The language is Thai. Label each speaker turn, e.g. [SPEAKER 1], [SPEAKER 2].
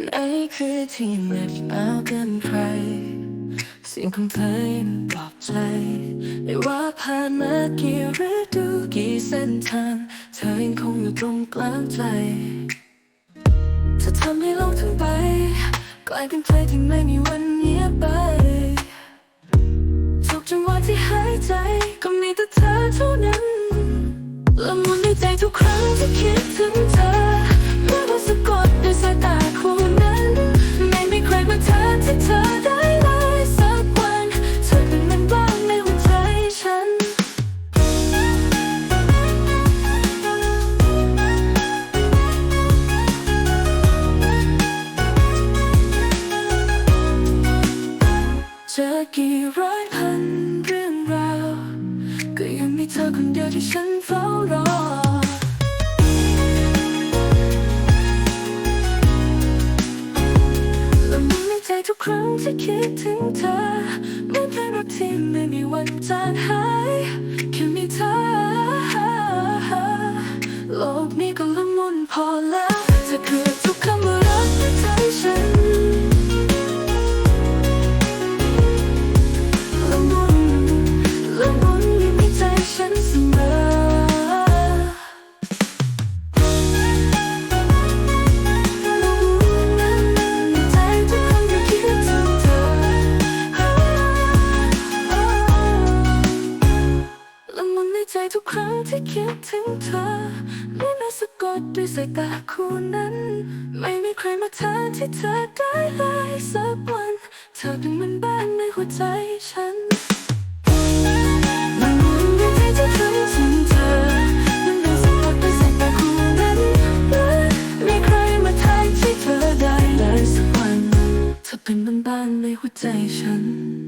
[SPEAKER 1] ไหนคือที่เหน็บหนาวเกินใครเสียงของเพลงปลอบใจไม่ว่าผ่านมากี่ฤดูกี่เส้นทาง เธอยังคงอยู่ตรงกลางใจจะทำให้โลกทั้งใบกลายเป็นเพลงที่ไม่มีวันเงียบไปทุกจังหวะที่หายใจก็มีแต่เธอเท่านั้นละมุนในใจทุกครั้งที่คิดถึงเธอ มาแทนที่เธอได้เลยสักวันเธอเป็นมันบ้างในหัวใจฉัน เจอกี่ร้อยพันเรื่องราว ก็ยังมีเธอคนเดียวที่ฉันเฝ้ารอ คิดถึงเธอเหมื่อนเพลงรักที่ไม่มีวันจางหายแค่มีเธอ โลกนี้ก็ละมุนพอแล้ว ทุกครั้งที่คิดถึงเธอ ไม่แม้สะกดด้วยสายตาคู่นั้น ไม่มีใครมาแทนที่เธอได้เลยสักวันเธอเป็นเหมือนบ้านในหัวใจฉันเป็นบ้านๆในหัวใจฉัน